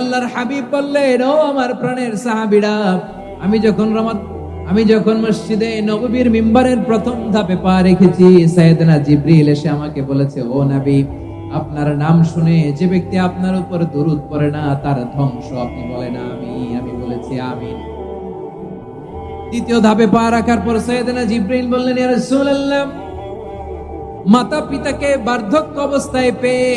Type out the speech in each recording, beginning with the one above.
আল্লাহর হাবিব বললেন, ও আমার প্রাণের আমি যখন আমি যখন মসজিদে মিম্বারের প্রথম ধাপে পা রেখেছি জিব্রিল এসে আমাকে বলেছে, ও আপনার নাম শুনে যে ব্যক্তি আপনার উপর দরুদ পড়ে না, তার ধ্বংস আপনি বলেন, আমি আমি বলেছি, আমিন। দ্বিতীয় ধাপে পা রাখার পর সৈয়দনা জিব্রাইল বললেন, ইয়া রাসূলুল্লাহ মাতা পিতাকে বার্ধক্য অবস্থায় পেয়ে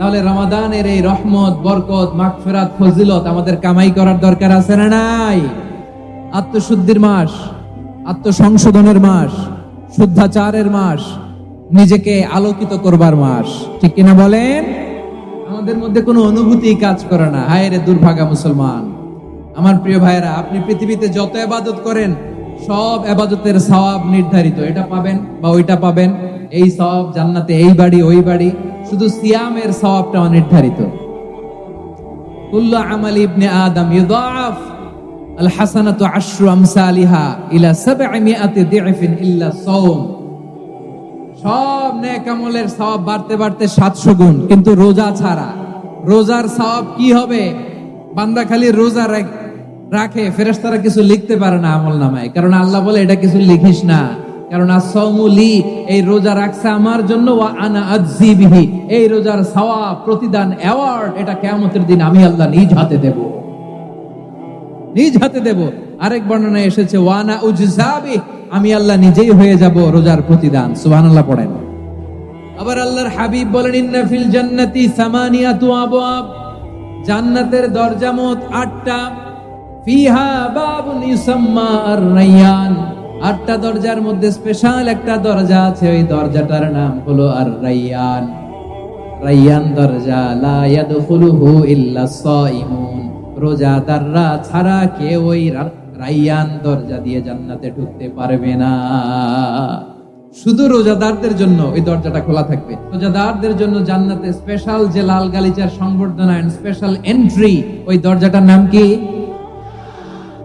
তাহলে রমাদানের এই রহমত, বরকত, মাগফিরাত, ফজিলত আমাদের কামাই করার দরকার আছে না নাই? আত্মশুদ্ধির মাস, আত্মসংশোধনের মাস, শুদ্ধাচারের মাস, নিজেকে আলোকিত করবার মাস। ঠিক কিনা বলেন? আমাদের মধ্যে কোনো অনুভূতি কাজ করে না। হায় রে দুর্ভাগা মুসলমান। আমার প্রিয় ভাইরা আপনি পৃথিবীতে যত এবাদত করেন সব এবাদতের সওয়াব নির্ধারিত। এটা পাবেন বা ওইটা পাবেন। এই সওয়াব জান্নাতে এই বাড়ি, ওই বাড়ি। শুধু সিয়ামের সওয়াবটা অনির্ধারিত সব বাড়তে বাড়তে 700 গুণ। কিন্তু রোজা ছাড়া। রোজার সওয়াব কি হবে? বান্দা খালি রোজা রাখ- রাখে, ফেরেশতারা কিছু লিখতে পারে না আমল নামায়। কারণ আল্লাহ বলে, এটা কিছু লিখিস না। কারণ আসৌমুলি এই রোজা রাখছে আমার জন্য এই রোজার সওয়াব, প্রতিদান অ্যাওয়ার্ড এটা কিয়ামতের দিন আমি আল্লাহ নিজ হাতে দেব। নিজ হাতে দেব। আরেক বর্ণনায় এসেছে ওয়ানা উজজাবি আমি আল্লাহ নিজেই হয়ে যাব রোজার প্রতিদান। সুবহানাল্লাহ পড়েন। আবার আল্লাহর হাবিব বলেন, ইন্না ফিল জান্নাতি সামানিয়াতু আবওয়াব। জান্নাতের দরজা মোট আটটা। আটটা দরজার মধ্যে স্পেশাল একটা দরজা আছে, ওই দরজাটার নাম হলো আর রাইয়ান রাইয়ান দরজা, লা ইয়াদখুলুহু ইল্লা সাইমুন। রোজাদাররা ছাড়া কেউ ওই রাইয়ান দরজা দিয়ে জান্নাতে ঢুকতে পারবে না। শুধু রোজাদারদের জন্য ওই দরজাটা খোলা থাকবে। রোজাদারদের জন্য জান্নাতে স্পেশাল যে লাল গালিচার সংবর্ধনা স্পেশাল এন্ট্রি ওই দরজাটার নাম কি?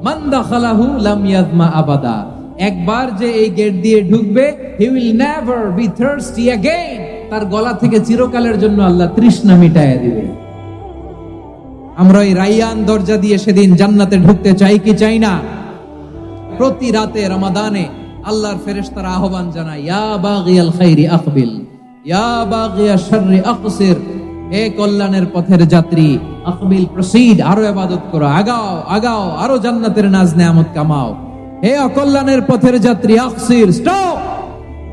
মান দাখালাহু লাম ইয়াজমা আবাদা একবার যে এই গেট দিয়ে ঢুকবে he will never be thirsty again তার গলা থেকে চিরকালের জন্য আল্লাহ তৃষ্ণা মিটায় দিবে আমরা এই রাইয়ান দরজা দিয়ে সেদিন জান্নাতে ঢুকতে চাই কি চাই না প্রতি রাতে রমাদানে আল্লাহর ফেরেশতারা আহ্বান জানায় ইয়া বাগিয়াল খাইরি আকবিল ইয়া বাগিয়া শাররি আকসির হে কল্যাণের পথের যাত্রী আকবিল প্রসিড আরও ইবাদত করো, আগাও আগাও, আরও জান্নাতের নাজ নেয়ামত কামাও। হে অকল্যাণের পথের যাত্রী আকসির স্টপ!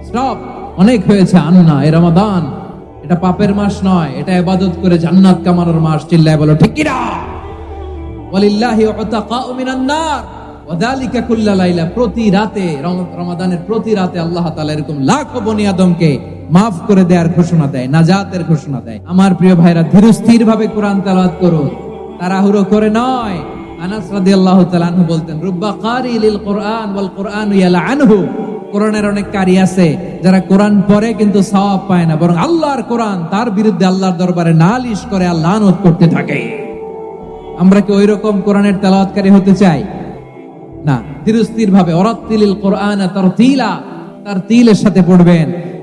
স্টপ! অনেক হয়েছে আন্না, এ রমাদান। এটা পাপের মাস নয়, এটা ইবাদত করে জান্নাত কামানোর মাস, চিল্লায় বলো, ঠিক কিনা? ওয়ালিল্লাহি উতাকাউ ওয়াদালিকা কুল্লা লাইলা। প্রতি রাতে রম- রমাদানের প্রতি রাতে আল্লাহ তাআলা এরকম লাখো বনি আদমকে মাফ করে দেওয়ার ঘোষণা দেয়, নাজাতের ঘোষণা দেয়। আমার প্রিয় ভাইরা ধীরস্থির ভাবে কোরআন তেলাওয়াত করুন। তাড়াহুড়ো করে নয়। আনাস বলতেন, রুব্বা কারি লিল কোরআন কোরআন কোরআনের অনেক কারি আছে, যারা কোরআন পড়ে কিন্তু সওয়াব পায় না, বরং আল্লাহর কোরআন, তার বিরুদ্ধে আল্লাহর দরবারে নালিশ করে আল্লাহ করতে থাকে। আমরা কি ওই রকম কোরআনের তেলাওয়াতকারী হতে চাই? না। ধীরস্থির ভাবে অরাত্তিলিল কোরআন তার তিলা তার তিলের সাথে পড়বেন।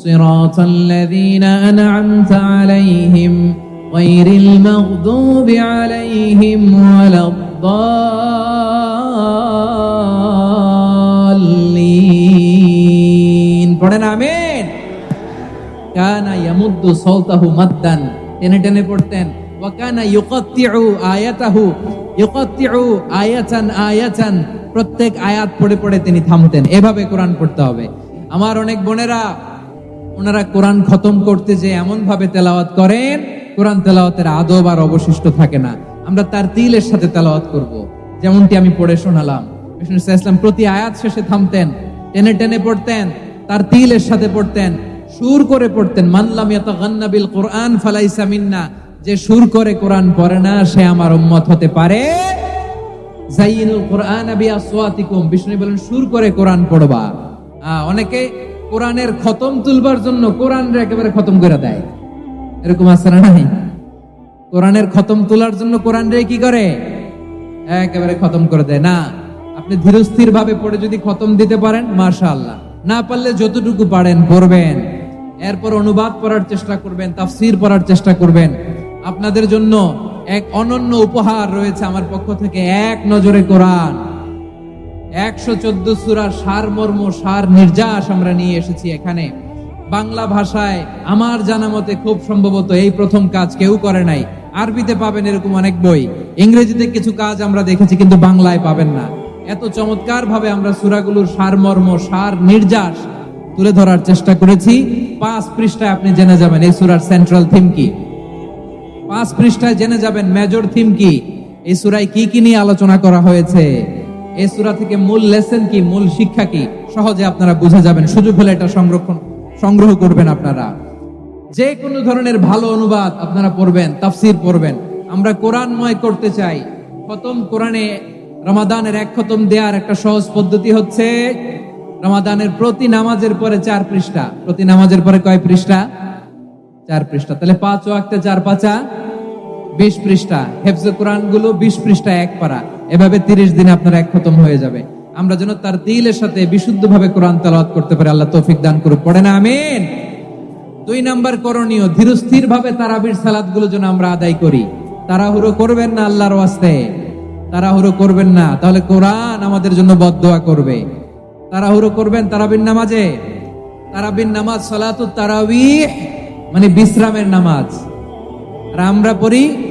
صراط الذين أنعمت عليهم غير المغضوب عليهم ولا الضالين পড়েন আমিন কানা ইয়ামুদ্দু সাওতাহু মাদ্দান টেনে টেনে পড়তেন ওয়া কানা ইউকাত্তিউ আয়াতাহু ইউকাত্তিউ আয়াতান আয়াতান প্রত্যেক আয়াত পড়ে পড়ে তিনি থামতেন এভাবে কোরআন পড়তে হবে আমার অনেক বোনেরা ওনারা কোরআন খতম করতে যে এমন ভাবে তেলাওয়াত করেন, কোরআন তেলাওয়াতের আদব আর অবশিষ্ট থাকে না। আমরা তার তিলের সাথে তেলাওয়াত করব। যেমনটি আমি পড়ে শোনালাম। ইসলাম প্রতি আয়াত শেষে থামতেন, টেনে টেনে পড়তেন, তার তিলের সাথে পড়তেন, সুর করে পড়তেন মানলাম বিল কোরআন ফালাইসা মিন্না যে সুর করে কোরআন পড়ে না, সে আমার উম্মত হতে পারে। কোরআন বিষ্ণু বলেন, সুর করে কোরআন পড়বা। অনেকে কোরআনের খতম তুলবার জন্য কোরআন একেবারে খতম করে দেয়। এরকম আছে না নাই? কোরআনের খতম তোলার জন্য কোরআন রে কি করে? একেবারে খতম করে দেয়। না, আপনি ধীরস্থির ভাবে পড়ে যদি খতম দিতে পারেন, মাশাআল্লাহ। না পারলে যতটুকু পারেন, পড়বেন। এরপর অনুবাদ পড়ার চেষ্টা করবেন, তাফসির পড়ার চেষ্টা করবেন। আপনাদের জন্য এক অনন্য উপহার রয়েছে আমার পক্ষ থেকে, এক নজরে কোরআন। একশো চোদ্দ সুরার সার মর্ম, সার নির্যাস আমরা নিয়ে এসেছি এখানে। বাংলা ভাষায় আমার জানা মতে খুব সম্ভবত এই প্রথম কাজ কেউ করে নাই। আরবিতে পাবেন এরকম অনেক বই। ইংরেজিতে কিছু কাজ আমরা দেখেছি কিন্তু বাংলায় পাবেন না। এত চমৎকার ভাবে আমরা সুরাগুলোর সার মর্ম, সার নির্যাস তুলে ধরার চেষ্টা করেছি। পাঁচ পৃষ্ঠায় আপনি জেনে যাবেন এই সুরার সেন্ট্রাল থিম কি। পাঁচ পৃষ্ঠায় জেনে যাবেন মেজর থিম কি। এই সুরায় কি কি নিয়ে আলোচনা করা হয়েছে? এই সুরা থেকে মূল লেসন কি? মূল শিক্ষা কি? সহজে আপনারা বুঝে যাবেন। সুযোগ হলে এটা সংরক্ষণ, সংগ্রহ করবেন আপনারা। যে কোনো ধরনের ভালো অনুবাদ আপনারা পড়বেন, তাফসির পড়বেন। আমরা কোরআনময় করতে চাই। খতম কোরআনে রমাদানের এক খতম দেওয়ার একটা সহজ পদ্ধতি হচ্ছে রমাদানের প্রতি নামাজের পরে চার পৃষ্ঠা। প্রতি নামাজের পরে কয় পৃষ্ঠা? চার পৃষ্ঠা। তাহলে পাঁচ ও একটা চার পাঁচা, বিশ পৃষ্ঠা। হেফজ কোরআনগুলো বিশ পৃষ্ঠা এক পারা। এভাবে তিরিশ দিনে আপনার এক খতম হয়ে যাবে। আমরা যেন তার দিলের সাথে বিশুদ্ধ ভাবে কোরআন তেলাওয়াত করতে পারি, আল্লাহ তৌফিক দান করুক। পড়ে না, আমিন। দুই নাম্বার করণীয় ধীরস্থির ভাবে তারাবির সালাদগুলো যেন আমরা আদায় করি। তাড়াহুড়ো করবেন না আল্লাহর ওয়াস্তে। তাড়াহুড়ো করবেন না, তাহলে কোরআন আমাদের জন্য বদদোয়া করবে। তাড়াহুড়ো করবেন তারাবির নামাজে। তারাবির নামাজ সালাতু তারাবিহ মানে বিশ্রামের নামাজ। আর আমরা পড়ি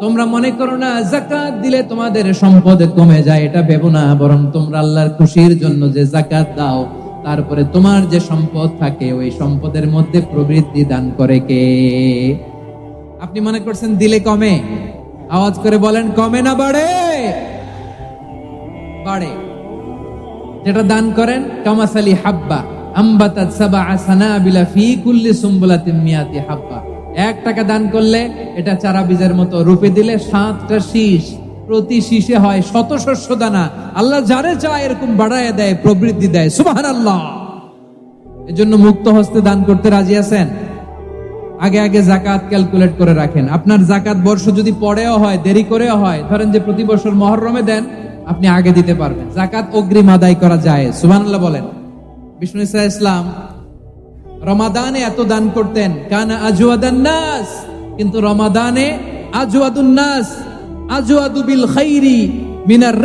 তোমরা মনে করো না, জাকাত দিলে তোমাদের সম্পদ কমে যায়, এটা ভেবো না, বরং তোমরা আল্লাহর খুশির জন্য যে জাকাত দাও, তারপরে তোমার যে সম্পদ থাকে, ওই সম্পদের মধ্যে প্রবৃদ্ধি দান করে কে? আপনি মনে করছেন দিলে কমে? আওয়াজ করে বলেন, কমে না বাড়ে? বাড়ে। যেটা দান করেন, কামাসালি হাব্বা। আম্বাতাত সাবা সানাবিলা ফি কুল্লি সুম্বুলাতিন মিয়াতি হাব্বা এক টাকা দান করলে এটা চারা বীজের মতো রূপে দিলে সাতটা শীষ। প্রতি শীষে হয় শত শস্য দানা। আল্লাহ যারে চায় এরকম বাড়ায় দেয়, প্রবৃদ্ধি দেয়। সুবাহান আল্লাহ এজন্য মুক্ত হস্তে দান করতে রাজি আছেন? আগে আগে জাকাত ক্যালকুলেট করে রাখেন। আপনার জাকাত বর্ষ যদি পরেও হয়, দেরি করেও হয়, ধরেন যে প্রতি বছর মহরমে দেন, আপনি আগে দিতে পারবেন। জাকাত অগ্রিম আদায় করা যায়। সুবহানাল্লাহ বলেন। বিষ্ণু ইসা ইসলাম, রমাদানে এত দান করতেন, কান আজওয়াদান নাস, কিন্তু রমাদানে আজওয়াদুন নাস খাইরি মিনার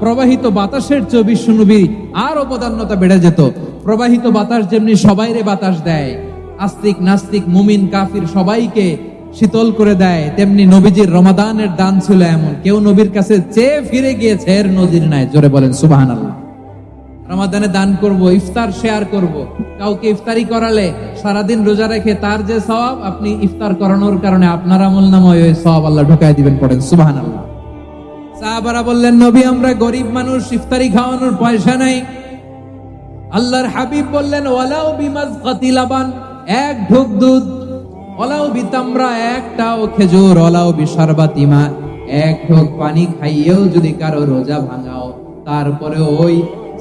প্রবাহিত বাতাসের চেয়ে বিশ্বনবী আর অবদান্যতা বেড়ে যেত। প্রবাহিত বাতাস যেমনি সবাইরে বাতাস দেয়, আস্তিক নাস্তিক, মুমিন, কাফির সবাইকে শীতল করে দেয়, তেমনি নবীজির রমাদানের দান ছিল এমন। কেউ নবীর কাছে চেয়ে ফিরে গিয়েছে, এর নজির নাই। জোরে বলেন, সুবহানাল্লাহ। রমাদানে দান করব, ইফতার শেয়ার করব। কাউকে ইফতারি করালে সারাদিন রোজা রেখে তার যে সওয়াব, আপনি ইফতার করানোর কারণে আপনার আমল নামায় ওই সওয়াব আল্লাহ ঢুকাই দিবেন পড়েন। সুবহানাল্লাহ। সাহাবারা বললেন, নবী, আমরা গরিব মানুষ, ইফতারি খাওয়ানোর পয়সা নাই। আল্লাহর হাবিব বললেন বিমাজ কাতিলাবান, এক ঢুক দুধ ওলাও বিতামরা খেজুর ওলাও এক ঢোক পানি খাইয়েও যদি কারও রোজা ভাঙাও তারপরে ওই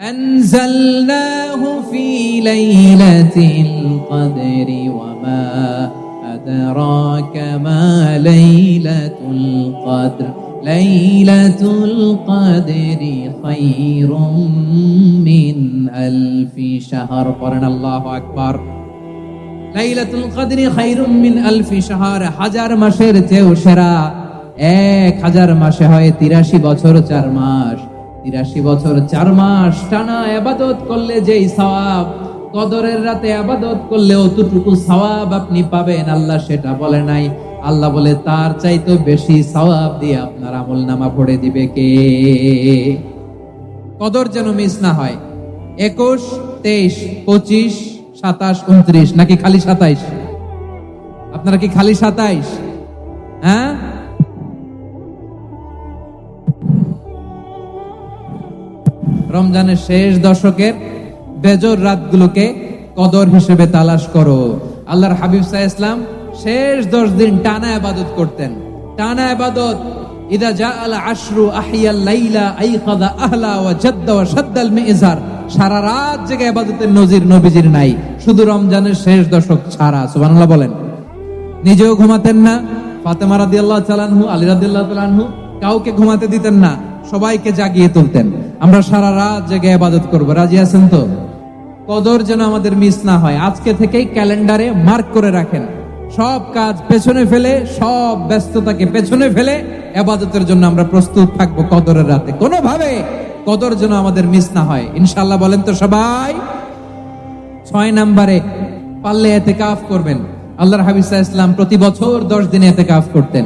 أنزلناه في ليلة القدر وما أدراك ما ليلة القدر ليلة القدر خير من ألف شهر قرن الله أكبر লাইলাতুল কদরি খায়রুম মিন আলফি শাহর হাজার মাসের চেয়েও সেরা এক হাজার মাসে হয় তিরাশি বছর চার মাস তিরাশি বছর, চার মাস টানা আবাদত করলে যেই সওয়াব, কদরের রাতে আবাদত করলে অতটুকু সওয়াব আপনি পাবেন। আল্লাহ সেটা বলে নাই। আল্লাহ বলে, তার চাইতে বেশি সওয়াব দিয়ে আপনার আমল নামা পড়ে দিবে কে? কদর যেন মিস না হয়। একুশ, তেইশ, পঁচিশ, সাতাশ, উনত্রিশ, নাকি খালি সাতাইশ? আপনারা কি খালি সাতাইশ? হ্যাঁ? রমজানের শেষ দশকের বেজর রাতগুলোকে কদর হিসেবে তালাশ করো। আল্লাহর হাবিব সাহা ইসলাম শেষ দশ দিন টানা আবাদত করতেন। টানা আবাদত ইদা আশরু আহিয়াল লাইলা আহলা ওয়া জাদ্দা ওয়া মিজার। সারা রাত জেগে নজির নবীজির নাই। শুধু রমজানের শেষ দশক ছাড়া, সুবহানাল্লাহ বলেন। নিজেও ঘুমাতেন না। ফাতেমা রাদিয়াল্লাহু তাআলাহু আলী রাদিয়াল্লাহু তাআলাহু কাউকে ঘুমাতে দিতেন না। সবাইকে জাগিয়ে তুলতেন। আমরা সারা রাত জেগে ইবাদত করব। রাজি আছেন তো? কদর যেন আমাদের মিস না হয়। আজকে থেকেই ক্যালেন্ডারে মার্ক করে রাখেন। সব কাজ পেছনে ফেলে, সব ব্যস্ততাকে পেছনে ফেলে এবাদতের জন্য আমরা প্রস্তুত থাকব কদরের রাতে। কোনোভাবে কদর যেন আমাদের মিস না হয়। ইনশাল্লাহ বলেন তো সবাই? ছয় নম্বরে, পারলে এতে কাফ করবেন। আল্লাহর হাবিজ ইসলাম প্রতি বছর দশ দিনে এতে কাফ করতেন।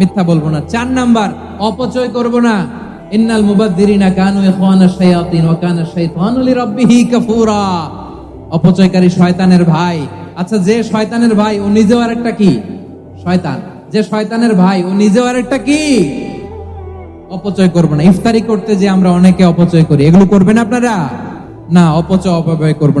মিথ্যা বলব না। চার নাম্বার, অপচয় করব না। ইন্নাল মুবাদ্দিরিনা কানু শায়াতিন ওয়া কানা শাইতানু কাফুরা। অপচয়কারী শয়তানের ভাই। আচ্ছা যে শয়তানের ভাই, ও নিজেও আরেকটা কি? শয়তান। যে শয়তানের ভাই, ও নিজেও আরেকটা কি? অপচয় করব না। ইফতারি করতে যে আমরা অনেকে অপচয় করি। এগুলো করবেন আপনারা? না, অপচয় অপব্যয় করব না।